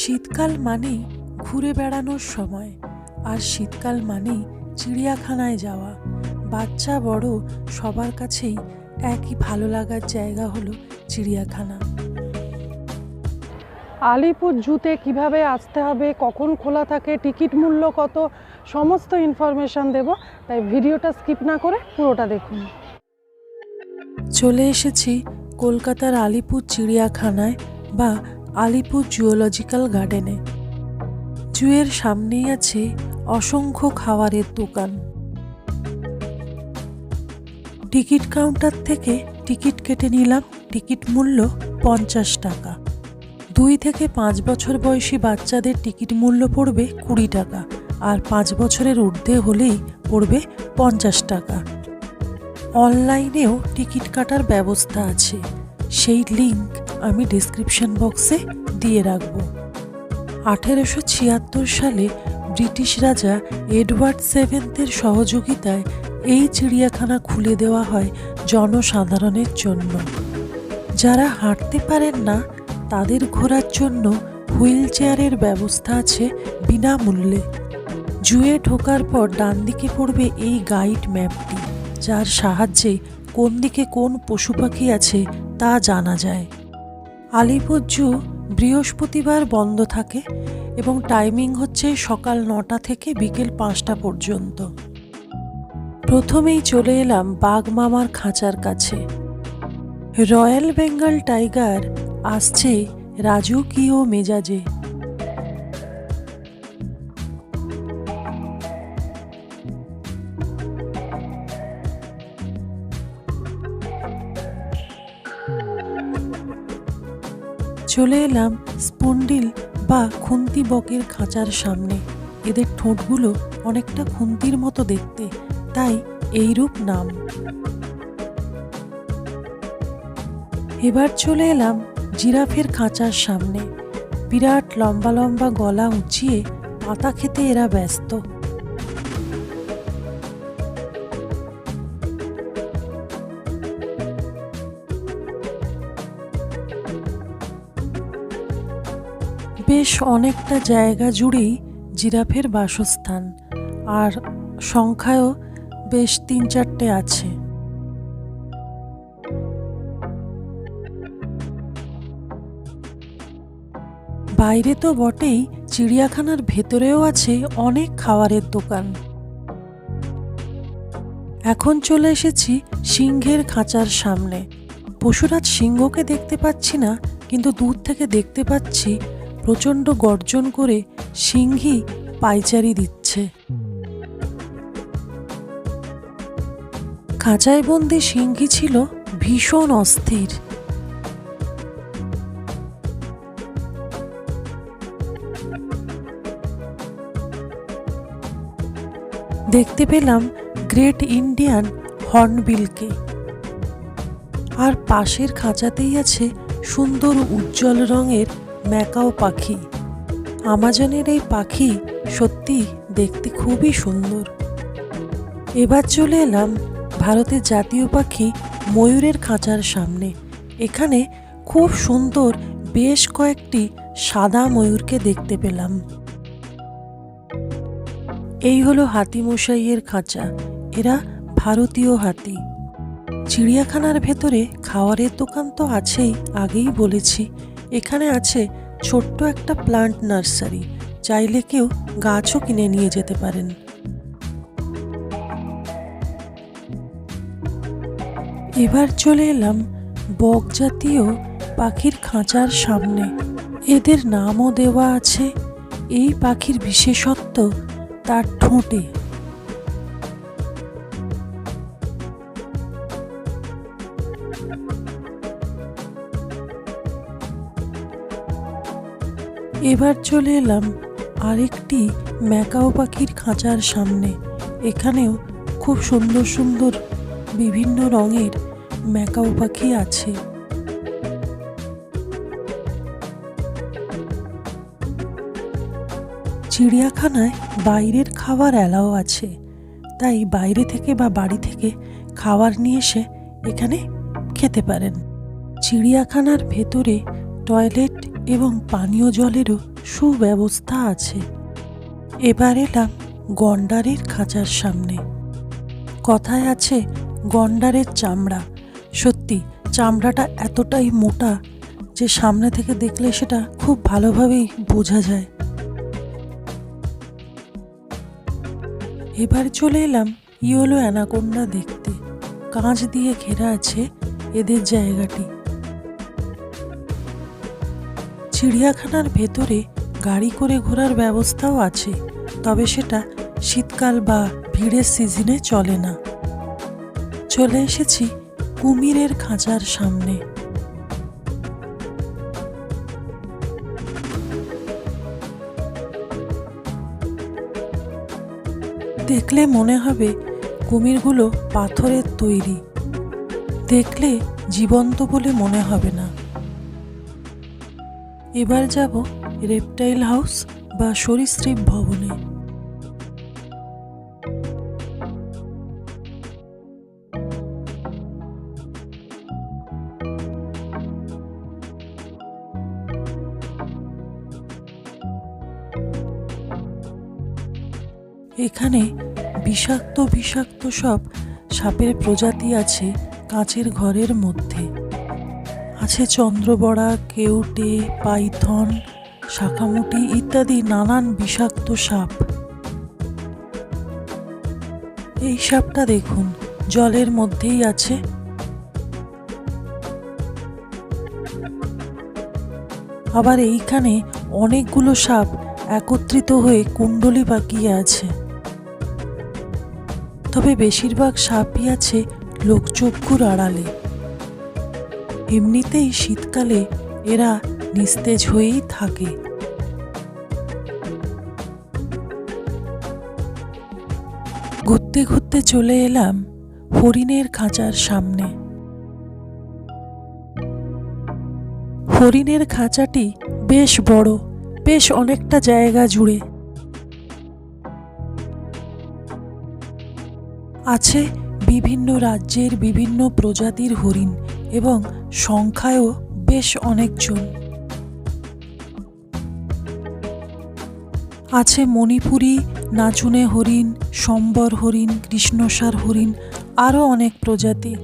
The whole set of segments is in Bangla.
শীতকাল মানেই ঘুরে বেড়ানোর সময় আর শীতকাল মানেই চিড়িয়াখানায় যাওয়া। বাচ্চা বড় সবার কাছেই একই ভালো লাগার জায়গা হলো চিড়িয়াখানা। আলিপুর জুতে কীভাবে আসতে হবে কখন খোলা থাকে টিকিট মূল্য কত সমস্ত ইনফরমেশান দেব। তাই ভিডিওটা স্কিপ না করে পুরোটা দেখুন। চলে এসেছি কলকাতার আলিপুর চিড়িয়াখানায় বা আলিপুর জুওলজিক্যাল গার্ডেনে। জুয়ের সামনেই আছে অসংখ্য খাবারের দোকান। টিকিট কাউন্টার থেকে টিকিট কেটে নিলাম, টিকিট মূল্য পঞ্চাশ টাকা। দুই থেকে পাঁচ বছর বয়সী বাচ্চাদের টিকিট মূল্য পড়বে কুড়ি টাকা, আর পাঁচ বছরের ঊর্ধ্বে হলেই পড়বে পঞ্চাশ টাকা। অনলাইনেও টিকিট কাটার ব্যবস্থা আছে, সেই লিংক আমি ডিসক্রিপশন বক্সে দিয়ে রাখব। আঠেরোশো ছিয়াত্তর সালে ব্রিটিশ রাজা এডওয়ার্ড সেভেন্থের সহযোগিতায় এই চিড়িয়াখানা খুলে দেওয়া হয় জনসাধারণের জন্য। যারা হাঁটতে পারেন না, তাদের ঘোরার জন্য হুইল চেয়ারের ব্যবস্থা আছে বিনামূল্যে। জুয়ে ঢোকার পর ডান দিকে পড়বে এই গাইড ম্যাপটি, যার সাহায্যে কোন দিকে কোন পশু পাখি আছে তা জানা যায়। আলিপুর জু বৃহস্পতিবার বন্ধ থাকে এবং টাইমিং হচ্ছে সকাল নটা থেকে বিকেল পাঁচটা পর্যন্ত। প্রথমেই চলে এলাম বাঘমামার খাঁচার কাছে। রয়্যাল বেঙ্গল টাইগার আসছে রাজুকীয় মেজাজে। চলে এলাম স্পন্ডিল বা খুন্তি বকের খাঁচার সামনে। এদের ঠোঁটগুলো অনেকটা খুন্তির মতো দেখতে, তাই এইরূপ নাম। এবার চলে এলাম জিরাফের খাঁচার সামনে। বিরাট লম্বা লম্বা গলা উঁচিয়ে পাতা খেতে এরা ব্যস্ত। বেশ অনেকটা জায়গা জুড়েই জিরাফের বাসস্থান, আর সংখ্যায়ও বেশ তিন চারটে আছে। বাইরে তো বটেই চিড়িয়াখানার ভেতরেও আছে অনেক খাবারের দোকান। এখন চলে এসেছি সিংহের খাঁচার সামনে। পশুরাজ সিংহকে দেখতে পাচ্ছি না, কিন্তু দূর থেকে দেখতে পাচ্ছি প্রচণ্ড গর্জন করে সিংহী পাইচারি দিচ্ছে। খাঁচায় বন্দি সিংহী ছিল ভীষণ অস্থির। দেখতে পেলাম গ্রেট ইন্ডিয়ান হর্নবিলকে। আর পাশের খাঁচাতেই আছে সুন্দর উজ্জ্বল রঙের ম্যাকাও পাখি। আমাজনের এই পাখি সত্যি দেখতে খুবই সুন্দর। এবার চলে এলাম ভারতের জাতীয় পাখি ময়ূরের খাঁচার সামনে। এখানে খুব সুন্দর বেশ কয়েকটি সাদা ময়ূরকে দেখতে পেলাম। এই হলো হাতিমশাইয়ের খাঁচা। এরা ভারতীয় হাতি। চিড়িয়াখানার ভেতরে খাওয়ারের দোকান তো আছেই, আগেই বলেছি। এখানে আছে ছোট্ট একটা প্লান্ট নার্সারি চাইলে কেউ গাছও কিনে নিয়ে যেতে পারেন। এবার চলে এলাম বক জাতীয় পাখির খাঁচার সামনে। এদের নামও দেওয়া আছে। এই পাখির বিশেষত্ব, তার ঠোঁটে। এবার চলে এলাম আরেকটি ম্যাকাও পাখির খাঁচার সামনে। এখানেও খুব সুন্দর সুন্দর বিভিন্ন রঙের ম্যাকাও পাখি আছে। চিড়িয়াখানায় বাইরের খাবার অ্যালাও আছে, তাই বাইরে থেকে বা বাড়ি থেকে খাবার নিয়ে এসে এখানে খেতে পারেন। চিড়িয়াখানার ভেতরে টয়লেট এবং পানীয় জলেরও সুব্যবস্থা আছে। এবার এলাম গন্ডারের খাঁচার সামনে। কথায় আছে, গন্ডারের চামড়া। সত্যি, চামড়াটা এতটাই মোটা যে সামনে থেকে দেখলে সেটা খুব ভালোভাবেই বোঝা যায়। এবার চলে এলাম ইয়োলো অ্যানাকোন্ডা দেখতে। কাঁচ দিয়ে ঘেরা আছে এদের জায়গাটি। চিড়িয়াখানার ভেতরে গাড়ি করে ঘোরার ব্যবস্থাও আছে, তবে সেটা শীতকাল বা ভিড়ের সিজনে চলে না। চলে এসেছি কুমিরের খাঁচার সামনে। দেখলে মনে হবে কুমিরগুলো পাথরের তৈরি। দেখলে জীবন্ত বলে মনে হবে না। এবার যাব রেপটাইল হাউস বা সরীসৃপ ভবনে। এখানে বিষাক্ত বিষাক্ত সব সাপের প্রজাতি আছে কাঁচের ঘরের মধ্যে। আছে চন্দ্রবড়া, কেউটে, পাইথন, শাখামুটি ইত্যাদি নানান বিষাক্ত সাপ। এই সাপটা দেখুন, জলের মধ্যেই আছে। আবার এইখানে অনেকগুলো সাপ একত্রিত হয়ে কুণ্ডলি পাকিয়ে আছে। তবে বেশিরভাগ সাপই আছে লোকচক্ষুর আড়ালে। এমনিতেই শীতকালে এরা নিস্তেজ হয়েই থাকে। ঘুরতে ঘুরতে চলে এলাম হরিণের খাঁচার সামনে। হরিণের খাঁচাটি বেশ বড়, বেশ অনেকটা জায়গা জুড়ে। আছে বিভিন্ন রাজ্যের বিভিন্ন প্রজাতির হরিণ এবং সংখ্যায়ও বেশ অনেকজন। আছে মণিপুরি নাচুনে হরিণ, সম্বর হরিণ, কৃষ্ণসার হরিণ, আরও অনেক প্রজাতি।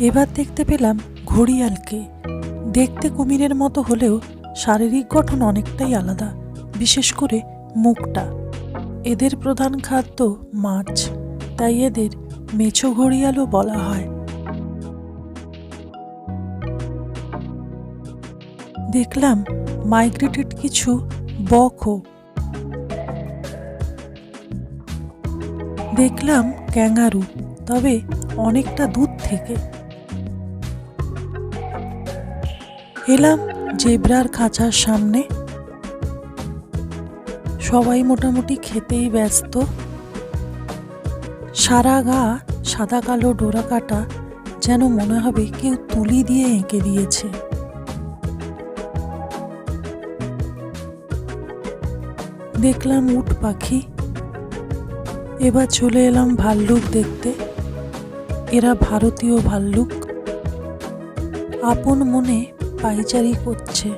এবার দেখতে পেলাম ঘড়িয়ালকে। দেখতে কুমিরের মতো হলেও শারীরিক গঠন অনেকটাই আলাদা, বিশেষ করে মুখটা। এদের প্রধান খাদ্য মাছ, তাই এদের মেছো ঘড়িয়ালও বলা হয়। দেখলাম মাইগ্রেটেড কিছু বকও। দেখলাম ক্যাঙ্গারু, তবে অনেকটা দূর থেকে। এলাম জেব্রার খাঁচার সামনে। সবাই মোটামুটি খেতেই ব্যস্ত। সারা গা সাদা কালো ডোরা কাটা যেন মনে হবে কেউ তুলি দিয়ে এঁকে দিয়েছে। দেখলাম উট পাখি। এবার চলে এলাম ভাল্লুক দেখতে। এরা ভারতীয় ভাল্লুক। আপন মনে পাইচারি করছে।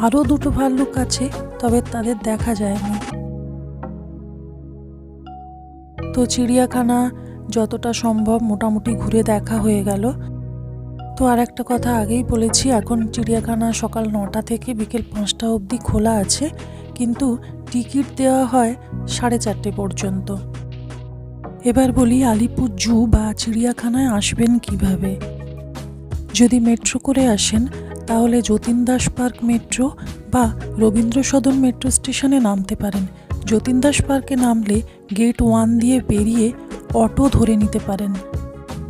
আরও দুটো ভাল্লুক আছে, তবে তাদের দেখা যায়নি। তো চিড়িয়াখানা যতটা সম্ভব মোটামুটি ঘুরে দেখা হয়ে গেল। তো আর একটা কথা আগেই বলেছি, এখন চিড়িয়াখানা সকাল নটা থেকে বিকেল পাঁচটা অবধি খোলা আছে, কিন্তু টিকিট দেওয়া হয় সাড়ে চারটে পর্যন্ত। এবার বলি আলিপুর জু বা চিড়িয়াখানায় আসবেন কীভাবে? যদি মেট্রো করে আসেন, তাহলে যতীন দাস পার্ক মেট্রো বা রবীন্দ্র সদন মেট্রো স্টেশনে নামতে পারেন। যতীন দাস পার্কে নামলে গেট ওয়ান দিয়ে বেরিয়ে অটো ধরে নিতে পারেন।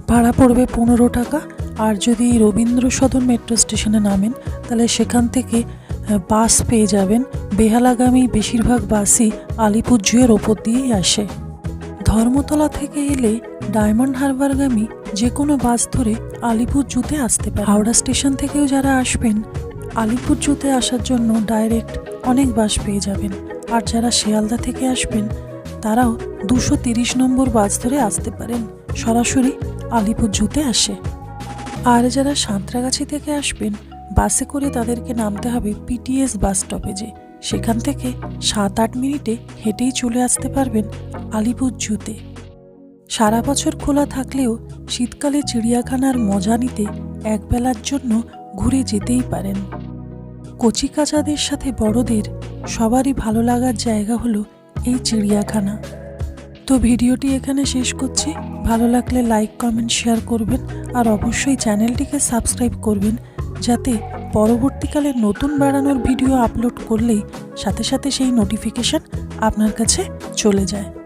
ভাড়া পড়বে পনেরো টাকা। আর যদি রবীন্দ্র সদন মেট্রো স্টেশনে নামেন, তাহলে সেখান থেকে বাস পেয়ে যাবেন। বেহালাগামী বেশিরভাগ বাসই আলিপুর জুয়ের ওপর দিয়েই আসে। ধর্মতলা থেকে এলে ডায়মন্ড হারবারগামী যে কোনো বাস ধরে আলিপুর জুতে আসতে পারে। হাওড়া স্টেশন থেকেও যারা আসবেন, আলিপুর জুতে আসার জন্য ডাইরেক্ট অনেক বাস পেয়ে যাবেন। আর যারা শিয়ালদা থেকে আসবেন, তারাও দুশো তিরিশ নম্বর বাস ধরে আসতে পারেন। সরাসরি আলিপুর জুতে আসে। আর যারা সাঁতরাগাছি থেকে আসবেন, বাসে করে তাদেরকে নামতে হবে পিটিএস বাস স্টপেজে। সেখান থেকে সাত আট মিনিটে হেঁটেই চলে আসতে পারবেন আলিপুর জুতে। সারা বছর খোলা থাকলেও শীতকালে চিড়িয়াখানার মজা নিতে একবেলার জন্য ঘুরে যেতেই পারেন। কচিকাচাদের সাথে বড়দের সবারই ভালো লাগার জায়গা হলো এই চিড়িয়াখানা। তো ভিডিওটি এখানে শেষ করছি। ভালো লাগলে লাইক, কমেন্ট, শেয়ার করবেন আর অবশ্যই চ্যানেলটিকে সাবস্ক্রাইব করবেন যাতে পরবর্তীকালে নতুন বাড়ানোর ভিডিও আপলোড করলেই সাথে সাথে সেই নোটিফিকেশন আপনার কাছে চলে যায়।